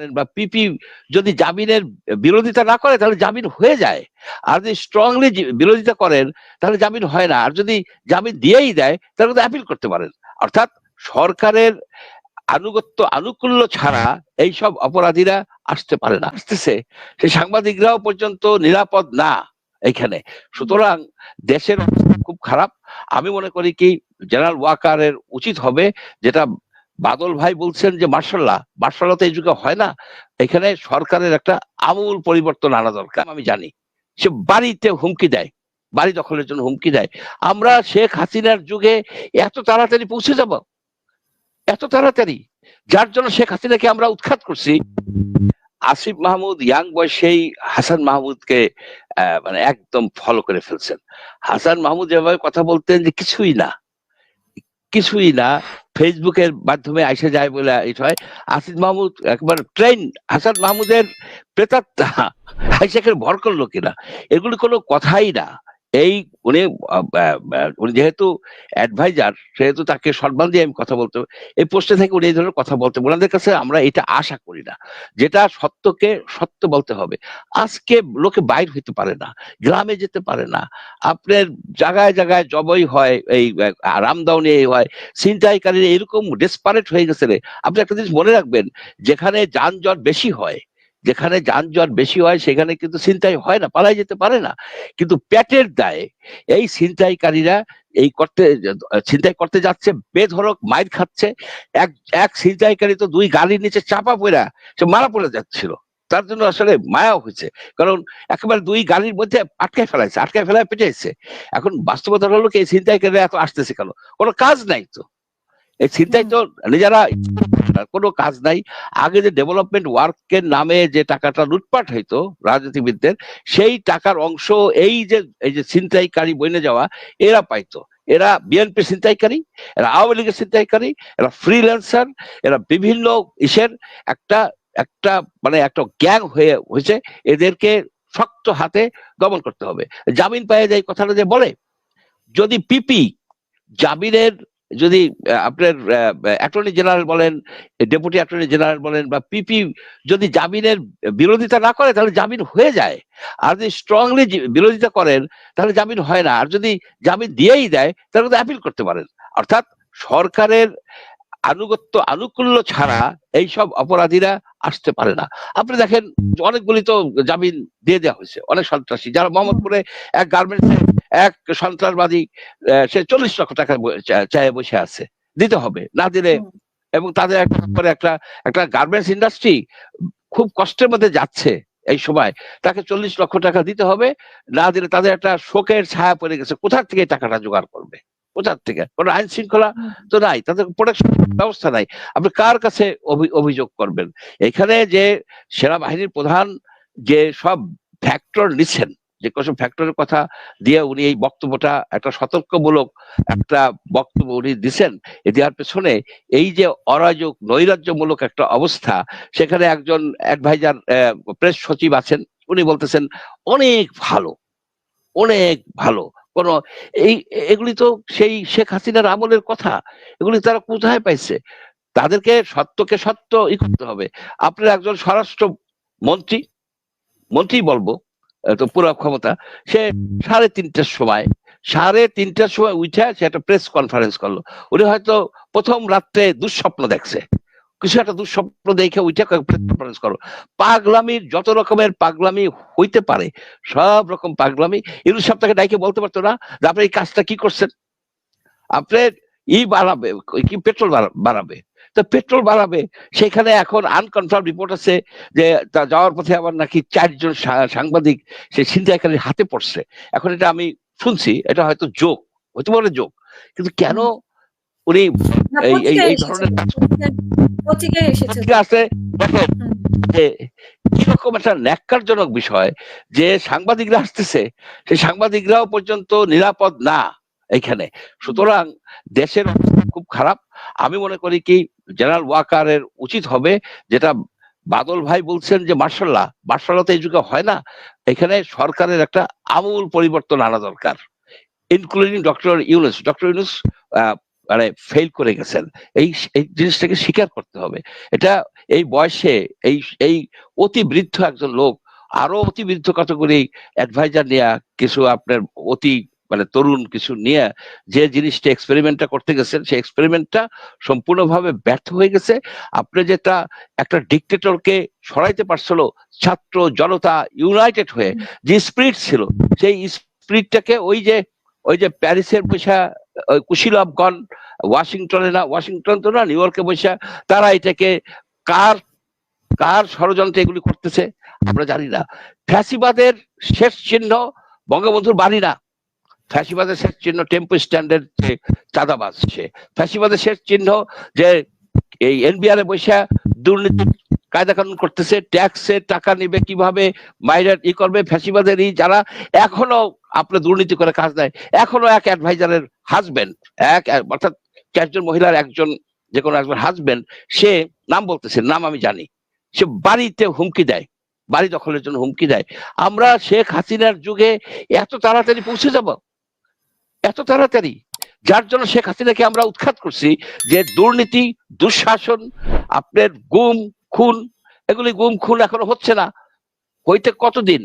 করেন বা পিপি যদি জামিনের বিরোধিতা না করে, তাহলে জামিন হয়ে যায়। আর যদি স্ট্রংলি বিরোধিতা করেন, তাহলে জামিন হয় না। আর যদি জামিন দিয়েই দেয়, তাহলে কিন্তু অ্যাপিল করতে পারেন। অর্থাৎ সরকারের আনুগত্য, আনুকূল্য ছাড়া এই সব অপরাধীরা আসতে পারে না। আসতেছে। সেই সাংবাদিকরাও পর্যন্ত নিরাপদ না এখানে। সুতরাং দেশের অবস্থা খুব খারাপ। আমি মনে করি কি জেনারেল ওয়াকারের উচিত হবে যেটা বাদল ভাই বলছেন যে মার্শাল্লাহ মার্শাল্লাহ তো এই যুগে হয় না। এখানে সরকারের একটা আমূল পরিবর্তন আনা দরকার, আমি জানি। সে বাড়িতে হুমকি দেয়, বাড়ি দখলের জন্য হুমকি দেয়। আমরা শেখ হাসিনার যুগে এত তাড়াতাড়ি পৌঁছে যাব, এত তাড়াতাড়ি, যার জন্য শেখ হাসিনাকে আমরা উৎখাত করছি। আসিফ মাহমুদ, ইয়াং বয়সেই হাসান মাহমুদকে মানে একদম ফলো করে ফেলছেন। হাসান মাহমুদ যেভাবে কথা বলতেন যে কিছুই না কিছুই না। ফেসবুকের মাধ্যমে আসে যায় বলে এটা হয়। আসিফ মাহমুদ একবার ট্রেন হাসান মাহমুদের প্রেতাত্মা। আইসাকে ভর করল কিনা? এগুলি কোনো কথাই না। এই উনি উনি যেহেতু অ্যাডভাইজার সেহেতু তাকে সম্মান দিয়ে আমি কথা বলতে, এই পোস্টে থেকে উনি এই ধরনের কথা বলতে, ওনাদের কাছে আমরা এটা আশা করি না। যেটা সত্যকে সত্য বলতে হবে। আজকে লোকে বাইর হইতে পারে না, গ্রামে যেতে পারে না। আপনার জায়গায় জায়গায় জবই হয়, এই রামদাউনি এই হয়, ছিনতাইকারীরা এরকম ডেসপারেট হয়ে গেছে রে। আপনি একটা জিনিস মনে রাখবেন, যেখানে যানজট বেশি হয় যেখানে যানজট বেশি হয়, সেখানে কিন্তু ছিনতাই হয় না, পালাই যেতে পারে না। কিন্তু পেটের দায়ে এই ছিনতাইকারীরা এই করতে, ছিনতাই করতে যাচ্ছে বেধরক মাইর খাচ্ছে। এক এক ছিনতাইকারী তো দুই গাড়ির নিচে চাপা পড়া সে মারা পড়ে যাচ্ছিল। তার জন্য আসলে মায়া হয়েছে। কারণ একেবারে দুই গাড়ির মধ্যে আটকায় ফেলাইছে, আটকায় ফেলায় পেটেছে এখন বাস্তবতা হলো কি, এই ছিনতাইকারীরা এত আসতেছে কেন? কোনো কাজ নাই তো। এই ছিনতাই তো নিজেরা কোনো কাজ নাই। আগে যে ডেভেলপমেন্ট ওয়ার্কের নামে যে টাকাটা লুটপাট হইতো রাজনীতিবিদদের, সেই টাকার অংশ এই যে এই যে ছিনতাইকারী বইনে যাওয়া, এরা পাইতো। এরা বিএনপি ছিনতাইকারী, এরা আওয়ামী লীগের ছিনতাইকারী, এরা ফ্রিল্যান্সার এরা বিভিন্ন ইসের একটা একটা মানে একটা গ্যাং হয়ে, হয়েছে, এদেরকে শক্ত হাতে দমন করতে হবে। জামিন পাওয়া যায় কথাটা যে বলে। যদি পিপি জামিনের যদি আপনার অ্যাটর্নি জেনারেল বলেন ডেপুটি অ্যাটর্নি জেনারেল বলেন বা পিপি যদি জামিনের বিরোধিতা না করে, তাহলে জামিন হয়ে যায়। আর যদি স্ট্রংলি বিরোধিতা করেন, তাহলে জামিন হয় না। আর যদি জামিন দিয়েই দেয়, তাহলে কিন্তু অ্যাপিল করতে পারেন। অর্থাৎ সরকারের আনুগত্য আনুকূল্য ছাড়া এই সব অপরাধীরা আসতে পারে না। আপনি দেখেন অনেকগুলি তো জামিন দিয়ে দেওয়া হয়েছে অনেক সন্ত্রাসী। যারা মোহাম্মদপুরে এক গার্মেন্টসে এক সন্ত্রাসবাদী সে চল্লিশ লক্ষ টাকা চায়ে বসে আছে। দিতে হবে না দিলে এবং তাদের একটা একটা একটা গার্মেন্টস ইন্ডাস্ট্রি খুব কষ্টের মধ্যে যাচ্ছে এই সময়। তাকে চল্লিশ লক্ষ টাকা দিতে হবে না দিলে তাদের একটা শোকের ছায়া পড়ে গেছে। কোথার থেকে টাকাটা জোগাড় করবে? কোথার থেকে। কোনো আইন শৃঙ্খলা তো নাই, তাদের প্রোটেকশন ব্যবস্থা নাই। আপনি কার কাছে অভি- অভিযোগ করবেন? এখানে যে সেনাবাহিনীর প্রধান যে সব ফ্যাক্টর নিচ্ছেন যে কসব ফ্যাক্টরের কথা দিয়ে উনি এই বক্তব্যটা একটা সতর্কমূলক একটা বক্তব্য উনি দিচ্ছেন এ দেওয়ার পেছনে এই যে অরাজক, নৈরাজ্যমূলক একটা অবস্থা, সেখানে একজন অ্যাডভাইজার প্রেস সচিব আছেন, উনি বলতেছেন, অনেক ভালো অনেক ভালো কোন, এই, এগুলি তো সেই শেখ হাসিনার আমলের কথা, এগুলি তারা কোথায় পাইছে? তাদেরকে সত্যকে সত্য ই করতে হবে। আপনার একজন স্বরাষ্ট্র মন্ত্রী মন্ত্রী বলব তো পুরো ক্ষমতা, সে সাড়ে তিনটার সময়, সাড়ে তিনটার সময় উঠে সে একটা প্রেস কনফারেন্স করল। উনি হয়তো প্রথম রাত্রে দুঃস্বপ্ন দেখছে। কিছু একটা দুঃস্বপ্ন দেখে উঠে প্রেস করো। পাগলামির যত রকমের পাগলামি হইতে পারে, সব রকম পাগলামি। ইউনুস সাহেব তাকে ডাইকে বলতে পারতো না আপনি এই কাজটা কি করছেন? আপনি ই বাড়াবে কি পেট্রোল বাড়াবে? তো পেট্রোল বাড়াবে। সেখানে এখন আনকনফার্ম রিপোর্ট আছে যে, তা যাওয়ার পথে আবার নাকি চারজন সাংবাদিক সে ছিনতাইকারীর হাতে পড়ছে। এখন এটা আমি শুনছি, এটা হয়তো যোগ হতে পারে যোগ কিন্তু কেন উনি এই এই। ধরনের আছে দেখেন যে কীরকম একটা ন্যাক্কারজনক বিষয় যে সাংবাদিকরা আসতেছে সেই সাংবাদিকরাও পর্যন্ত নিরাপদ না এখানে। সুতরাং দেশের অবস্থা খুব খারাপ। আমি মনে করি কি জেনারেল ওয়াকারের উচিত হবে যেটা বাদল ভাই বলছেন যে মার্শাল্লাহ মার্শাল্লাহ তো এই যুগে হয় না। এখানে সরকারের একটা আমূল পরিবর্তন আনা দরকার including doctor Yunus. Doctor Yunus মানে ফেল করে গেছেন। এই এই জিনিসটাকে স্বীকার করতে হবে। এটা এই বয়সে এই এই অতি বৃদ্ধ একজন লোক আরও অতি বৃদ্ধ ক্যাটাগরি অ্যাডভাইজার নিয়ে কিছু আপনার অতি মানে তরুণ কিছু নিয়ে যে জিনিসটা এক্সপেরিমেন্টটা করতে গেছেন সেই এক্সপেরিমেন্টটা সম্পূর্ণভাবে ব্যর্থ হয়ে গেছে। আপনি যেটা একটা ডিকটেটরকে সরাইতে পারছিল ছাত্র জনতা ইউনাইটেড হয়ে যে স্পিরিট ছিল সেই স্পিরিটটাকে ওই যে ওই যে প্যারিসের পয়সা কুশিলভগণ ওয়াশিংটনে না, ওয়াশিংটন তো না, নিউ ইয়র্কে বসে তারা এটাকে কার কার ষড়যন্ত্রে এগুলি করতেছে, আমরা জানি না। ফ্যাসিবাদের শেষ চিহ্ন বঙ্গবন্ধুর বাড়ি না। ফ্যাসিবাদের শেষ চিহ্ন টেম্পো স্ট্যান্ডের যে চাঁদাবাজ সে। ফ্যাসিবাদের শেষ চিহ্ন যে এই এনবিআর এ বৈশা দুর্নীতি কায়দা কানুন করতেছে, ট্যাক্সে টাকা নিবে কীভাবে মাইরার ই করবে ফ্যাসিবাদেরই যারা এখনও আপনার দুর্নীতি করে কাজ দেয় এখনও এক অ্যাডভাইজারের হাজবেন্ড, এক, অর্থাৎ চারজন মহিলার একজন যে কোনো একজন হাজবেন্ড, সে নাম বলতেছে, নাম আমি জানি, সে বাড়িতে হুমকি দেয়, বাড়ি দখলের জন্য হুমকি দেয়। আমরা শেখ হাসিনার যুগে এত তাড়াতাড়ি পৌঁছে যাব, এত তাড়াতাড়ি, যার জন্য শেখ হাসিনাকে আমরা উৎখাত করছি যে দুর্নীতি, দুঃশাসন, আপনার গুম খুন এগুলি গুম খুন এখনও হচ্ছে না। হইতে কতদিন?